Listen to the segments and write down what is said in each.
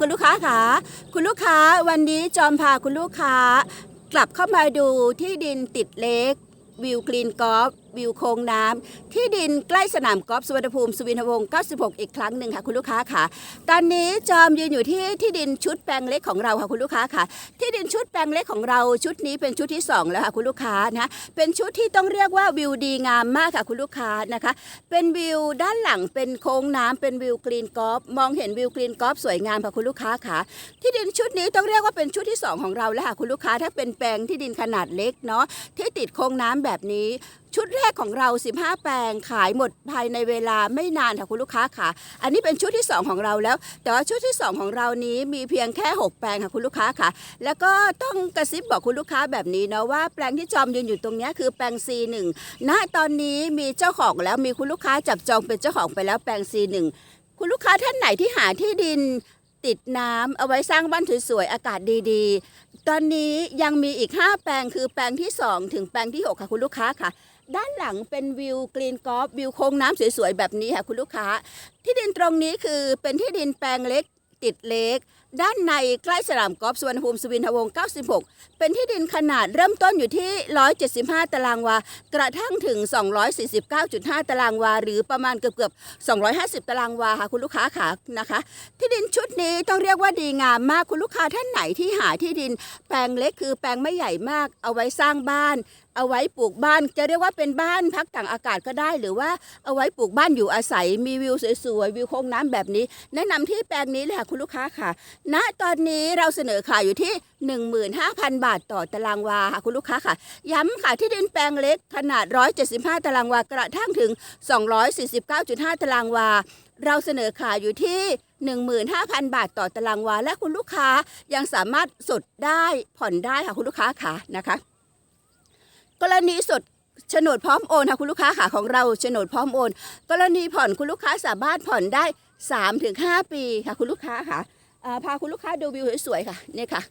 คุณลูกค้าค่ะคุณลูกค้าวันนี้จอมพาคุณลูกค้า กลับเข้ามาดูที่ดินติดเล็กวิวกรีนกอล์ฟวิวโค้งน้ำที่ดินใกล้สนามกอล์ฟสุวรรณภูมิสุวินทวงศ์96 อีกครั้งหนึ่งค่ะคุณลูกค้าค่ะ ตอนนี้จอมยืนอยู่ที่ที่ดินชุดแปลงเล็กของเราค่ะคุณลูกค้าค่ะ ที่ดินชุดแปลงเล็กของเราชุดนี้เป็นชุดที่สองแล้วค่ะคุณลูกค้านะเป็นชุดที่ต้องเรียกว่าวิวดีงามมากค่ะคุณลูกค้านะคะ เป็นวิวด้านหลังเป็นโค้งน้ำเป็นวิวกรีนกอล์ฟมองเห็นวิวกรีนกอล์ฟสวยงามค่ะคุณลูกค้าค่ะ ที่ดินชุดนี้ต้องเรียกว่าเป็นชุดที่ 2 ของเราแล้วค่ะคุณลูกค้าถ้าเป็นแปลงที่ดินขนาดเล็กเนาะที่ติดโค้งน้ำแบบนี้ชุดแรกของเรา 15 แปลงขายหมดภายในเวลาไม่นานค่ะคุณลูกค้าค่ะ อันนี้เป็นชุดที่ 2 ของเราแล้ว แต่ว่าชุดที่ 2 ของเรานี้มีเพียงแค่ 6 แปลงค่ะคุณลูกค้าค่ะ แล้วก็ต้องกระซิบบอกคุณลูกค้าแบบนี้นะว่าแปลงที่จอมยืนอยู่ตรงนี้คือแปลง C1 ณตอนนี้มีเจ้าของแล้วมีคุณลูกค้าจับจองเป็นเจ้าของไปแล้วแปลง C1 คุณลูกค้าท่านไหนที่หาที่ดินติดน้ำเอาไว้สร้างบ้านสวยๆ อากาศดีๆ ตอนนี้ยังมีอีก 5 แปลงคือแปลงที่ 2 ถึงแปลงที่ 6 ค่ะคุณลูกค้าค่ะ ด้านหลังเป็นวิวกรีนกอล์ฟวิวโค้งน้ำสวยๆ แบบนี้ค่ะคุณลูกค้า ที่ดินตรงนี้คือเป็นที่ดินแปลงเล็กติดเล็ก ด้านในใกล้สนามกอล์ฟสุวรรณภูมิสุวินทวงศ์96 เป็นที่ดินขนาดเริ่มต้นอยู่ที่ 175 ตารางวา กระทั่งถึง 249.5 ตารางวา หรือประมาณเกือบเกือบๆ250 ตารางวาค่ะคุณลูกค้าค่ะนะคะ ที่ดินชุดนี้ต้องเรียกว่าดีงามมากคุณลูกค้าท่านไหนที่หาที่ดิน แปลงเล็กคือแปลงไม่ใหญ่มากเอาไว้สร้างบ้าน เอาไว้ปลูกบ้าน จะเรียกว่าเป็นบ้านพักต่างอากาศก็ได้ หรือว่าเอาไว้ปลูกบ้านอยู่อาศัย มีวิวสวยๆวิวโค้งน้ำแบบนี้ แนะนำที่แปลงนี้เลยค่ะคุณลูกค้าค่ะ ณตอนนี้เราเสนอขายอยู่ที่ 15,000 บาทต่อตารางวาค่ะคุณลูกค้าค่ะ ย้ำค่ะที่ดินแปลงเล็กขนาด 175 ตารางวากระทั่งถึง 249.5 ตารางวา เราเสนอขายอยู่ที่15,000 บาทต่อตารางวา และคุณลูกค้ายังสามารถสดได้ผ่อนได้ค่ะคุณลูกค้าค่ะนะคะ กรณีสดโฉนดพร้อมโอนค่ะคุณลูกค้าค่ะของเราโฉนดพร้อมโอน กรณีผ่อนคุณลูกค้าสามารถผ่อนได้ 3-5 ปีค่ะคุณลูกค้าค่ะพาคุณลูกค้าดูวิวสวยๆค่ะนี่ค่ะ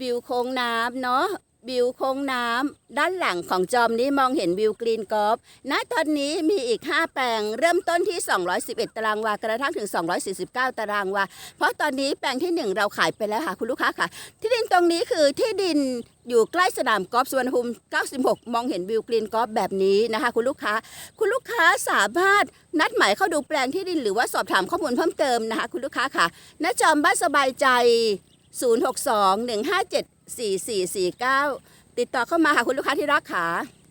วิวโค้งน้ำเนาะ วิวโค้งน้ำด้านหลังของจอมนี้มองเห็นวิวกรีนกอล์ฟณตอนนี้มีอีก 5 แปลง เริ่มต้นที่ 211 ตารางวากระทั่งถึง 249 ตารางวา เพราะตอนนี้แปลงที่ 1 เราขายไปแล้วค่ะ คุณลูกค้าค่ะ ที่ดินตรงนี้คือที่ดินอยู่ใกล้สนามกอล์ฟสุวรรณภูมิ 96 มองเห็นวิวกรีนกอล์ฟแบบนี้นะคะ คุณลูกค้า คุณลูกค้าสามารถนัดหมายเข้าดูแปลงที่ดินหรือว่าสอบถามข้อมูลเพิ่มเติมนะคะ คุณลูกค้าค่ะณจอมบ้านสบายใจ 062 157 4449 ติดต่อเข้ามาค่ะคุณลูกค้าที่รักค่ะ